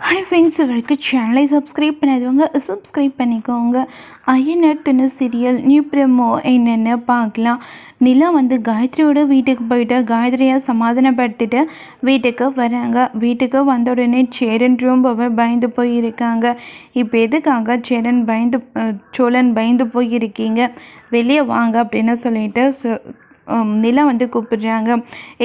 Hi friends இவருக்கு சேனலை subscribe பண்ணாதவங்க சப்ஸ்கிரைப் பண்ணிக்கோங்க. ஐயனட்டுன்னு சீரியல் நியூ ப்ரெமோ என்னென்னு பார்க்கலாம். நிலா வந்து காயத்ரியோட வீட்டுக்கு போயிட்டு காயத்ரியை சமாதானப்படுத்திட்டு வீட்டுக்கு வராங்க. வீட்டுக்கு வந்த உடனே சேரன் ரொம்பவே பயந்து போயிருக்காங்க. இப்போ எதுக்காக சேரன் பயந்து சோழன் பயந்து போயிருக்கீங்க? வெளியே வாங்க அப்படின்னு சொல்லிட்டு சொ- நிலா வந்து கூப்பிடுறாங்க.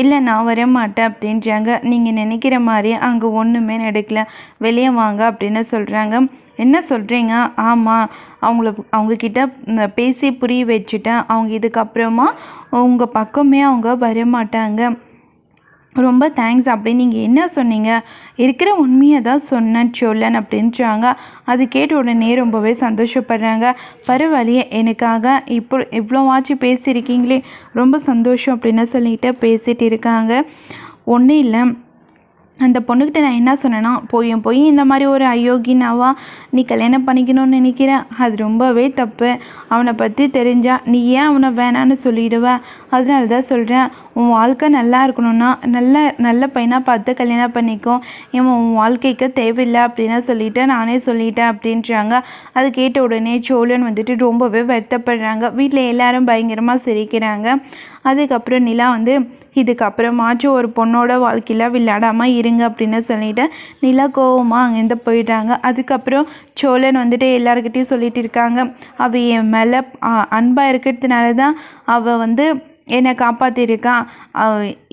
இல்லை நான் வர மாட்டேன் அப்படின்றாங்க. நீங்கள் நினைக்கிற மாதிரி அங்கே ஒன்றுமே நடக்கல. வெளியே வாங்க அப்படின்னு சொல்கிறாங்க என்ன சொல்கிறீங்க ஆமாம் அவங்கள அவங்கக்கிட்ட பேசி புரிய வச்சுட்டேன். அவங்க இதுக்கப்புறமா உங்கள் பக்கமே அவங்க வர மாட்டாங்க ரொம்ப தேங்க்ஸ் அப்படின்னு நீங்கள் என்ன சொன்னீங்க? இருக்கிற உண்மையை தான் சொன்னேன் சொல்லன் அப்படின்றாங்க. அது கேட்ட உடனே ரொம்பவே சந்தோஷப்படுறாங்க. பரவாயில்லையே எனக்காக இப்போ இவ்வளோவாச்சும் பேசியிருக்கீங்களே ரொம்ப சந்தோஷம் அப்படின்னு சொல்லிட்டு பேசிகிட்டு இருக்காங்க. ஒன்றும் இல்லை. அந்த பொண்ணுக்கிட்ட நான் என்ன சொன்னேன்னா போயும் போய் இந்த மாதிரி ஒரு அயோக்கினாவா நீ கல்யாணம் பண்ணிக்கணும்னு நினைக்கிற? அது ரொம்பவே தப்பு. அவனை பற்றி தெரிஞ்சால் நீ ஏன் அவனை வேணான்னு சொல்லிடுவ? அதனால தான் சொல்கிறேன் உன் வாழ்க்கை நல்லா இருக்கணும்னா நல்ல நல்ல பையனாக பார்த்து கல்யாணம் பண்ணிக்கோ. இவன் உன் வாழ்க்கைக்கு தேவையில்லை அப்படின்னு சொல்லிட்டு நானே சொல்லிட்டேன் அப்படின்றாங்க. அது கேட்ட உடனே சோழன் வந்துட்டு ரொம்பவே வருத்தப்படுறாங்க. வீட்டில் எல்லாரும் பயங்கரமாக சிரிக்கிறாங்க. அதுக்கப்புறம் நிலா வந்து இதுக்கப்புறமாச்சும் ஒரு பொண்ணோட வாழ்க்கையில் விளையாடாமல் இருங்க அப்படின்னு சொல்லிட்டு நிலா கோவமாக அங்கேருந்து போயிடுறாங்க. அதுக்கப்புறம் சோழன் வந்துட்டு எல்லாருக்கிட்டையும் சொல்லிட்டு இருக்காங்க. அவ என் மேலே அன்பாக இருக்கிறதுனால தான் அவள் வந்து என்னை காப்பாற்றிருக்கான்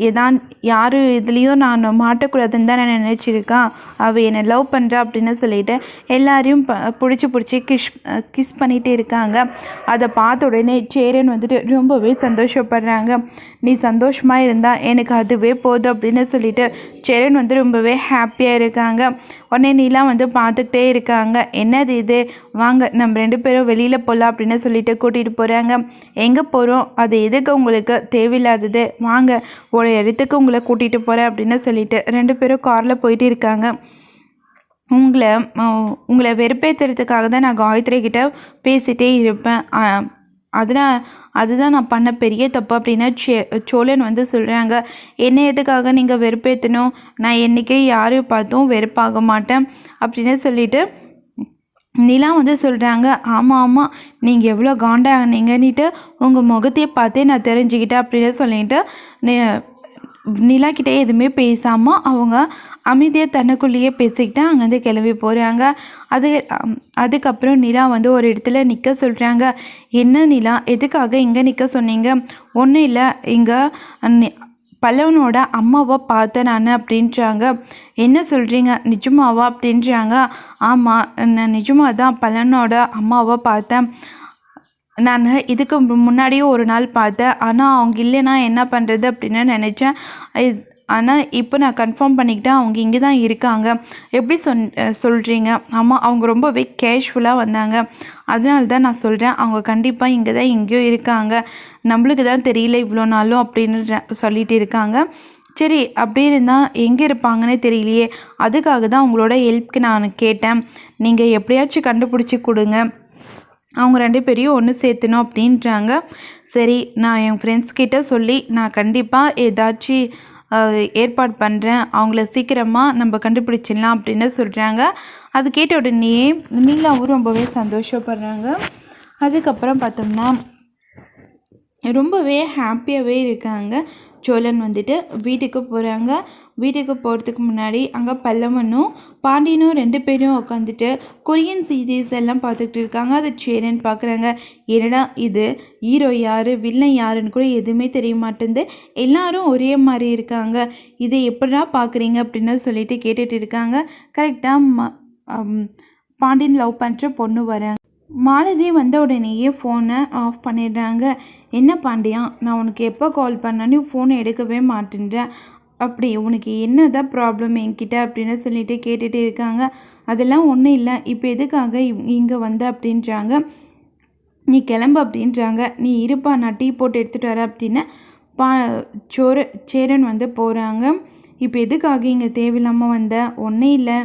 எதான் யார் இதுலேயும் நான் மாட்டக்கூடாதுன்னு தான் நான் நினச்சிருக்கான் அவள் என்னை லவ் பண்ணுறா அப்படின்னு சொல்லிட்டு எல்லாரையும் ப பிடிச்சி பிடிச்சி கிஷ் கிஸ் பண்ணிகிட்டே இருக்காங்க. அதை பார்த்த உடனே சேரன் வந்துட்டு ரொம்பவே சந்தோஷப்படுறாங்க. நீ சந்தோஷமாக இருந்தால் எனக்கு அதுவே போதும் அப்படின்னு சொல்லிட்டு சேரன் வந்து ரொம்பவே ஹாப்பியாக இருக்காங்க. உடனே நீலாம் வந்து பார்த்துக்கிட்டே இருக்காங்க. என்னது இது? வாங்க நம்ம ரெண்டு பேரும் வெளியில் போகலாம் அப்படின்னு சொல்லிட்டு கூட்டிகிட்டு போகிறாங்க எங்கே போகிறோம் அது எதுக்கு உங்களுக்கு தேவையில்லாதது? வாங்க ஒரு இடத்துக்கு உங்களை கூட்டிகிட்டு போகிறேன் அப்படின்னு சொல்லிட்டு ரெண்டு பேரும் காரில் போயிட்டு இருக்காங்க. உங்களை உங்களை வெறுப்பேற்றுறதுக்காக தான் நான் காயத்ரி கிட்ட பேசிகிட்டே இருப்பேன். அதனால் அதுதான் நான் பண்ண பெரிய தப்பு அப்படின்னு சே சோழன் வந்து சொல்கிறாங்க என்ன எதுக்காக நீங்கள் வெறுப்பேற்றணும் நான் என்றைக்கே யாரையும் பார்த்தும் வெறுப்பாக மாட்டேன் அப்படின்னு சொல்லிட்டு நிலா வந்து சொல்கிறாங்க ஆமாம் ஆமாம் நீங்கள் எவ்வளோ காண்டானீங்கன்னுட்டு உங்கள் முகத்தையே பார்த்தே நான் தெரிஞ்சுக்கிட்டேன் அப்படின்னு சொல்லிட்டு நிலா கிட்டே எதுவுமே பேசாமல் அவங்க அமைதியாக தனக்குள்ளேயே பேசிக்கிட்டு அங்கேருந்து கிளம்பி போகிறாங்க அது அதுக்கப்புறம் நிலா வந்து ஒரு இடத்துல நிற்க சொல்கிறாங்க என்ன நிலா? எதுக்காக இங்கே நிற்க சொன்னீங்க? ஒன்றும் இல்லை. இங்கே பல்லவனோட அம்மாவை பார்த்தேன் நான் அப்படின்றாங்க. என்ன சொல்கிறீங்க நிஜமாவா? அப்படின்றாங்க. ஆமாம் நான் நிஜமாக தான் பல்லவனோட அம்மாவை பார்த்தேன். நான் இதுக்கு முன்னாடியே ஒரு நாள் பார்த்தேன். ஆனால் அவங்க இல்லைன்னா என்ன பண்ணுறது அப்படின்னு நினச்சேன். ஆனால் இப்போ நான் கன்ஃபார்ம் பண்ணிக்கிட்டேன். அவங்க இங்கே தான் இருக்காங்க. எப்படி சொன் சொல்கிறீங்க ஆமாம் அவங்க ரொம்பவே கேஷுவலாக வந்தாங்க. அதனால தான் நான் சொல்கிறேன் அவங்க கண்டிப்பாக இங்கே தான் எங்கேயோ இருக்காங்க. நம்மளுக்கு தான் தெரியல இவ்வளோ நாளும் அப்படின்னு சொல்லிட்டு இருக்காங்க. சரி அப்படி இருந்தால் எங்கே இருப்பாங்கன்னே தெரியலையே. அதுக்காக தான் உங்களோட ஹெல்ப்க்கு நான் கேட்டேன். நீங்கள் எப்படியாச்சும் கண்டுபிடிச்சி கொடுங்க. அவங்க ரெண்டு பேரையும் ஒன்று சேர்த்தணும் அப்படின்றாங்க. சரி நான் என் ஃப்ரெண்ட்ஸ் கிட்ட சொல்லி நான் கண்டிப்பாக ஏதாச்சும் ஏற்பாடு பண்ணுறேன் அவங்கள சீக்கிரமாக நம்ம கண்டுபிடிச்சிடலாம் அப்படின்னு சொல்கிறாங்க அது கேட்ட உடனே நீலாவும் ரொம்பவே சந்தோஷப்படுறாங்க. அதுக்கப்புறம் பார்த்தோம்னா ரொம்பவே ஹாப்பியாகவே இருக்காங்க. சோழன் வந்துட்டு வீட்டுக்கு போகிறாங்க வீட்டுக்கு போகிறதுக்கு முன்னாடி அங்கே பல்லவனும் பாண்டியனும் ரெண்டு பேரும் உட்காந்துட்டு கொரியன் சீரீஸ் எல்லாம் பார்த்துக்கிட்டு இருக்காங்க. அது சேரன் பார்க்குறாங்க. என்னடா இது? ஹீரோ யார்? வில்லன் யாருன்னு கூட எதுவுமே தெரிய மாட்டேங்குது. எல்லாரும் ஒரே மாதிரி இருக்காங்க. இதை எப்படா பார்க்குறீங்க அப்படின்னு சொல்லிட்டு கேட்டுட்டு இருக்காங்க. கரெக்டாக பாண்டியன் லவ் பண்ணுற பொண்ணு வராங்க. மாலதி வந்த உடனேயே ஃபோனை ஆஃப் பண்ணிடுறாங்க. என்ன பாண்டியா நான் உனக்கு எப்போ கால் பண்ணானு? ஃபோனை எடுக்கவே மாட்டேன்ற. அப்படி உனக்கு என்னதான் ப்ராப்ளம் என்கிட்ட? அப்படின்னு சொல்லிட்டு கேட்டுகிட்டே இருக்காங்க. அதெல்லாம் ஒன்றும் இல்லை. இப்போ எதுக்காக இங்கே வந்த? அப்படின்றாங்க. நீ கிளம்பு அப்படின்றாங்க. நீ இருப்பா நான் டீ போட்டு எடுத்துகிட்டு வர அப்படின்னு பா சோர சேரன் வந்து போகிறாங்க இப்போ எதுக்காக இங்கே தேவையில்லாமல் வந்த? ஒன்றும் இல்லை.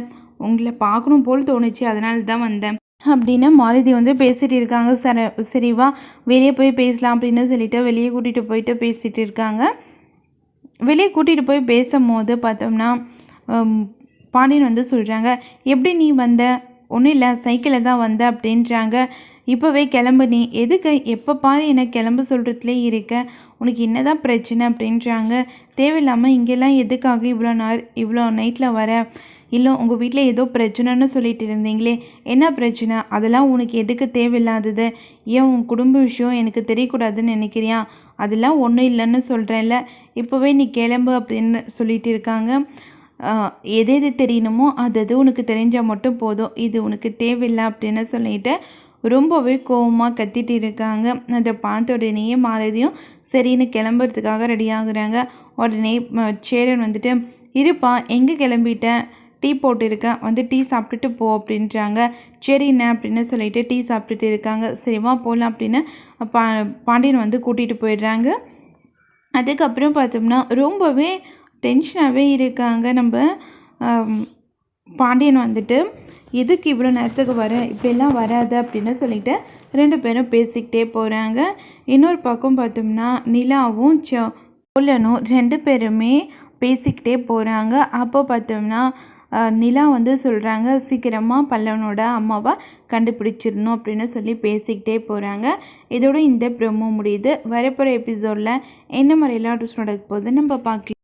உங்களை பார்க்கணும் போல் தோணுச்சு. அதனால தான் வந்தேன். அப்படின்னு மாலதி வந்து பேசிகிட்டு இருக்காங்க. சர சரிவா வெளியே போய் பேசலாம் அப்படின்னு சொல்லிட்டு வெளியே கூட்டிகிட்டு போயிட்டு பேசிகிட்டு இருக்காங்க. வெளியே கூட்டிகிட்டு போய் பேசும்போது பார்த்தோம்னா பாண்டியன் வந்து சொல்கிறாங்க எப்படி நீ வந்த? ஒன்றும் இல்லை சைக்கிளில் தான் வந்த அப்படின்றாங்க. இப்போவே கிளம்பு நீ. எதுக்கு? எப்போ பாரு என்னை கிளம்ப சொல்கிறதுலே இருக்க. உனக்கு என்னதான் பிரச்சனை? அப்படின்றாங்க. தேவையில்லாமல் இங்கெல்லாம் எதுக்காக இவ்வளோ நாள் இவ்வளோ நைட்டில் வர? இல்லை உங்கள் வீட்டில் ஏதோ பிரச்சனைன்னு சொல்லிட்டு இருந்தீங்களே என்ன பிரச்சனை? அதெல்லாம் உனக்கு எதுக்கு தேவையில்லாதது? ஏன் உன் குடும்ப விஷயம் எனக்கு தெரியக்கூடாதுன்னு நினைக்கிறியா? அதெல்லாம் ஒன்றும் இல்லைன்னு சொல்கிறேன்ல இப்போவே நீ கிளம்பு அப்படின்னு சொல்லிட்டு இருக்காங்க. எது எது தெரியணுமோ அது அது உனக்கு தெரிஞ்சால் மட்டும் போதும். இது உனக்கு தேவையில்லை அப்படின்னு சொல்லிட்டு ரொம்பவே கோவமாக கத்திட்டு இருக்காங்க. அதை பார்த்த உடனேயே மாலதியும் சரின்னு கிளம்புறதுக்காக ரெடி ஆகுறாங்க. உடனே சேரன் வந்துட்டு இருப்பா எங்கே கிளம்பிட்டேன் டீ போட்டிருக்கேன். வந்து டீ சாப்பிட்டுட்டு போ அப்படின்றாங்க. சரிண்ணே அப்படின்னு சொல்லிட்டு டீ சாப்பிட்டுட்டு இருக்காங்க. சரிவா போகலாம் அப்படின்னு பா பாண்டியன் வந்து கூட்டிகிட்டு போயிடுறாங்க. அதுக்கப்புறம் பார்த்தோம்னா ரொம்பவே டென்ஷனாகவே இருக்காங்க நம்ம பாண்டியன் வந்துட்டு. எதுக்கு இவ்வளோ நேரத்துக்கு வர? இப்படிலாம் வராது அப்படின்னு சொல்லிட்டு ரெண்டு பேரும் பேசிக்கிட்டே போகிறாங்க இன்னொரு பக்கம் பார்த்தோம்னா நிலாவும் ச ரெண்டு பேருமே பேசிக்கிட்டே போகிறாங்க அப்போ பார்த்தோம்னா நிலா வந்து சொல்கிறாங்க சீக்கிரமாக பல்லவனோட அம்மாவை கண்டுபிடிச்சிடணும் அப்படின்னு சொல்லி பேசிக்கிட்டே போகிறாங்க இதோட இந்த ப்ரொமோ முடியுது. வரப்போகிற எபிசோடில் என்ன மாதிரிலாம் ட்விஸ்ட் நடக்க போகுது நம்ம பார்க்கலாம்